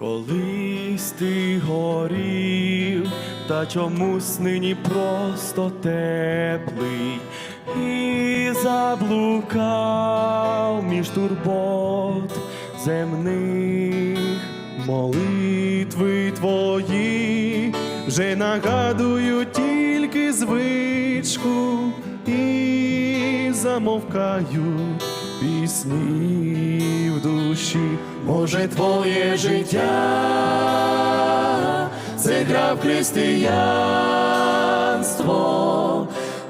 Колись ти горів, та чомусь нині просто теплий. І заблукав між турбот земних. Молитви твої вже нагадують тільки звичку і замовкають пісні в душі. Може, твоє життя це гра в християнство,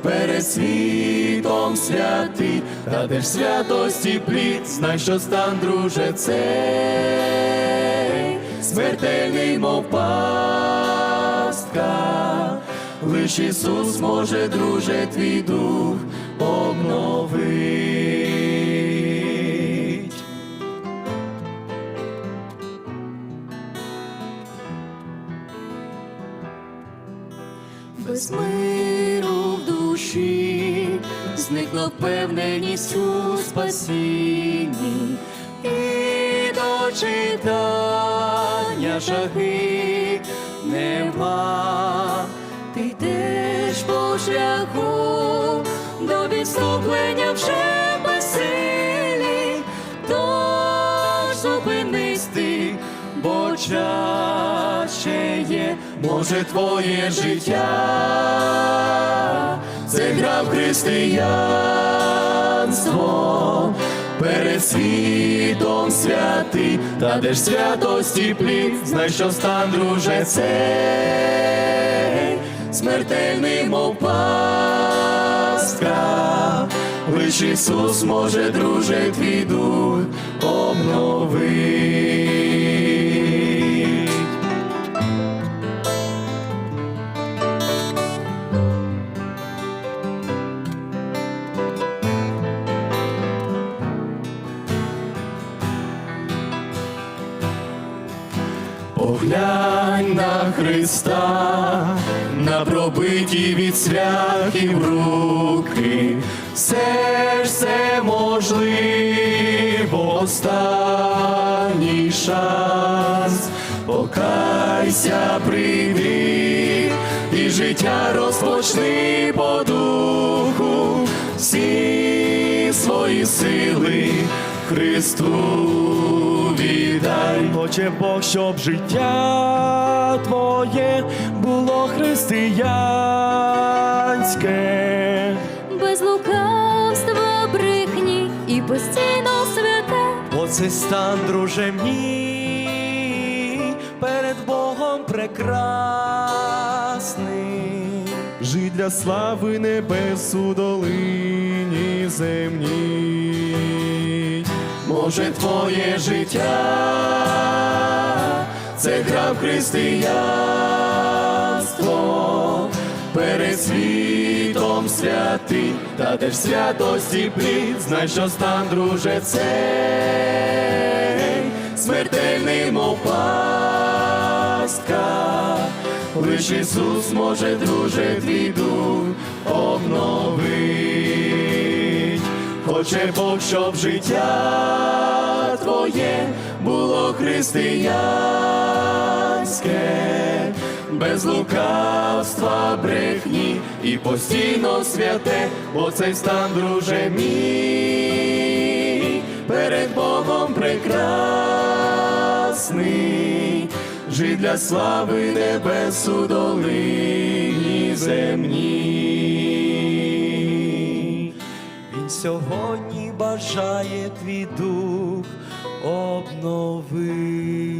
перед світом святий, та де ж святості плід, знай, що стан, друже, цей смертельний, мов пастка. Лиш Ісус може, друже, твій дух обновить. Без миру в душі, зникла впевненість у спасінні, і до читання шаги нема. Ти йдеш по шляху до відступлення вже безсилі, тож зупинись ти, бо час ще є. Може, твоє життя це гра християнство, перед світом святий, та де ж святості плід, знай, що стан, друже, цей смертельний, мов пастка. Лиш Ісус може, друже, твій дух обновить. Поглянь на Христа, на пробиті від свяхів руки, все ж це можливо останній шанс, покайся, прийди, і життя розпочни по духу, всі свої сили Христу віддай. Хоче Бог, щоб життя твоє було християнське. без лукавства брехні і постійно святе. Оце стан, друже мій, перед Богом прекрасний. Жить для слави небес у долині земній. Може, твоє життя це гра в християнство, перед світом святий, та де ж святості плід, знай, що стан, друже, цей смертельний, мов пастка. Лиш Ісус може, друже, твій дух обновить. Хоче Бог, щоб життя твоє було християнське, без лукавства, брехні і постійно святе, бо цей стан, друже мій, перед Богом прекрасний, жить для слави небес у долині земній. Сьогодні бажає твій дух обновити.